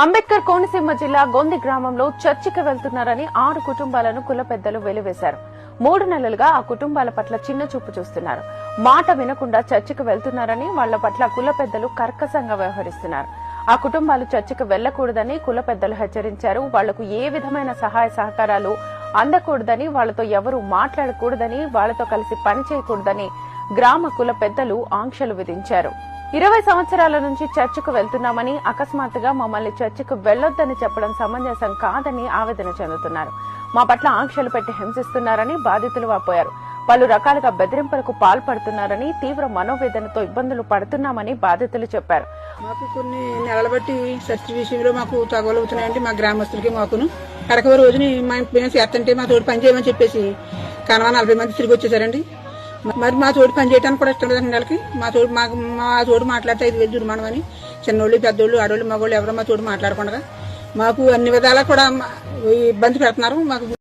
అంబేద్కర్ కోనసీమ జిల్లా గొంది గ్రామంలో చర్చికి వెళ్తున్నారని ఆరు కుటుంబాలను కుల పెద్దలు వెలివేశారు. మూడు నెలలుగా ఆ కుటుంబాల పట్ల చిన్న చూపు చూస్తున్నారు. మాట వినకుండా చర్చికి వెళ్తున్నారని వాళ్ళ పట్ల కుల పెద్దలు కర్కశంగా వ్యవహరిస్తున్నారు. ఆ కుటుంబాలు చర్చికి వెళ్ళకూడదని కుల పెద్దలు హెచ్చరించారు. వాళ్ళకు ఏ విధమైన సహాయ సహకారాలు అందకూడదని వాళ్ళతో ఎవరూ మాట్లాడకూడదని వాళ్ళతో కలిసి పని చేయకూడదని గ్రామ కుల పెద్దలు ఆంక్షలు విధించారు. ఇరవై సంవత్సరాల నుంచి చర్చికి వెళ్తున్నామని అకస్మాత్తుగా మమ్మల్ని చర్చికి వెళ్ళొద్దని చెప్పడం సమంజసం కాదని ఆవేదన చెందుతున్నారు. మా పట్ల ఆంక్షలు పెట్టి హింసిస్తున్నారని బాధితులు వాపోయారు. పలు రకాలుగా బెదిరింపులకు పాల్పడుతున్నారని తీవ్ర మనోవేదనతో ఇబ్బందులు పడుతున్నామని బాధితులు చెప్పారు. మాకు కొన్ని నెలల బట్టి షష్టి విషయంలో మాకు తగవలు మా గ్రామస్తులకి మాకును. కడకవ రోజుని మా మేము మా తోడు పని చేయమని చెప్పేసి కనవా నలభై మంది తిరిగి వచ్చేసారండి. మరి మా తోడు పని చేయడానికి కూడా ఇష్టం లేదండి నెలకి మా తోడు మాకు మా తోడు మాట్లాడితే ఐదు వేలు దుర్మానం అని. చిన్నోళ్ళు పెద్దోళ్ళు ఆడోళ్ళు మగోళ్ళు ఎవరో మా తోడు మాట్లాడకుండా. మాకు అన్ని విధాలా కూడా ఇబ్బంది పెడుతున్నారు. మాకు